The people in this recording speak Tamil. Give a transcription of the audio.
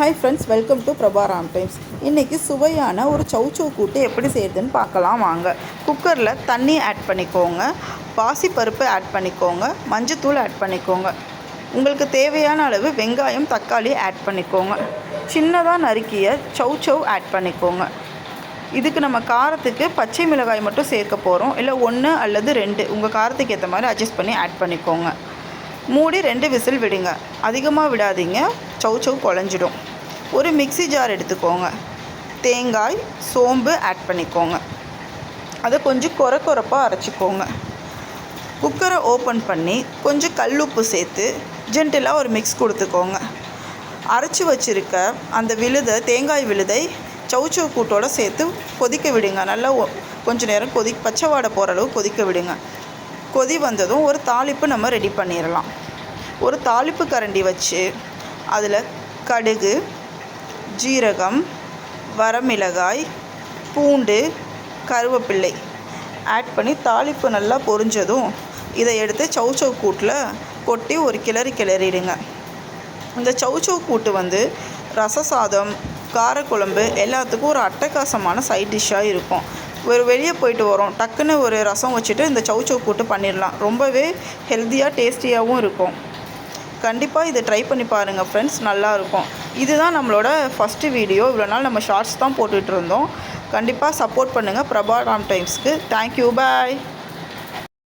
Hi friends welcome to Prabharam times இன்றைக்கி சுவையான ஒரு சௌச்சௌ கூட்டு எப்படி செய்யுதுன்னு பார்க்கலாம் வாங்க. குக்கரில் தண்ணி ஆட் பண்ணிக்கோங்க. பாசி பருப்பு ஆட் பண்ணிக்கோங்க மஞ்சத்தூள் ஆட் பண்ணிக்கோங்க. உங்களுக்கு தேவையான அளவு வெங்காயம் தக்காளி ஆட் பண்ணிக்கோங்க. சின்னதாக நறுக்கிய சௌச்சௌ ஆட் பண்ணிக்கோங்க. இதுக்கு நம்ம காரத்துக்கு பச்சை மிளகாய் மட்டும் சேர்க்க போகிறோம் இல்லை ஒன்று அல்லது ரெண்டு. உங்கள் காரத்துக்கு ஏற்ற மாதிரி அட்ஜஸ்ட் பண்ணி ஆட் பண்ணிக்கோங்க. மூடி ரெண்டு விசில் விடுங்க. அதிகமாக விடாதீங்க. சௌச்சௌ குழஞ்சிடும். ஒரு மிக்ஸி ஜார் எடுத்துக்கோங்க. தேங்காய் சோம்பு ஆட் பண்ணிக்கோங்க. அதை கொஞ்சம் கொர கொரப்பாக அரைச்சிக்கோங்க. குக்கரை ஓப்பன் பண்ணி கொஞ்சம் கல்லுப்பு சேர்த்து ஜென்டிலாக ஒரு மிக்ஸ் கொடுத்துக்கோங்க. அரைச்சி வச்சுருக்க அந்த விழுதை தேங்காய் விழுதை சௌச்சௌ கூட்டோடு சேர்த்து கொதிக்க விடுங்க. நல்லா கொஞ்சம் நேரம் கொதி பச்சை வாடை போகிற அளவு கொதிக்க விடுங்க. கொதி வந்ததும் ஒரு தாளிப்பு நம்ம ரெடி பண்ணிடலாம் ஒரு தாளிப்பு கரண்டி வச்சு அதில் கடுகு ஜீரகம் வரமிளகாய் பூண்டு கருவேப்பிள்ளை. ஆட் பண்ணி தாளிப்பு நல்லா பொரிஞ்சதும் இதை எடுத்து சௌச்சௌ கூட்டில் கொட்டி ஒரு கிளறி கிளறிடுங்க. இந்த சௌச்சௌ கூட்டு வந்து ரச சாதம் காரக்குழம்பு எல்லாத்துக்கும் ஒரு அட்டகாசமான சைட் டிஷ்ஷாக இருக்கும். ஒரு வெளியே போயிட்டு வரோம் டக்குன்னு ஒரு ரசம் வச்சுட்டு இந்த சௌச்சௌ கூட்டு பண்ணிடலாம். ரொம்பவே ஹெல்த்தியாக டேஸ்டியாகவும் இருக்கும். கண்டிப்பாக இதை ட்ரை பண்ணி பாருங்கள் ஃப்ரெண்ட்ஸ் நல்லாயிருக்கும். இதுதான் நம்மளோட ஃபஸ்ட்டு வீடியோ இவ்வளோ நாள் நம்ம ஷார்ட்ஸ் தான் போட்டுகிட்டு இருந்தோம். கண்டிப்பாக சப்போர்ட் பண்ணுங்கள் பிரபா ராம் டைம்ஸ்க்கு தேங்க்யூ பாய்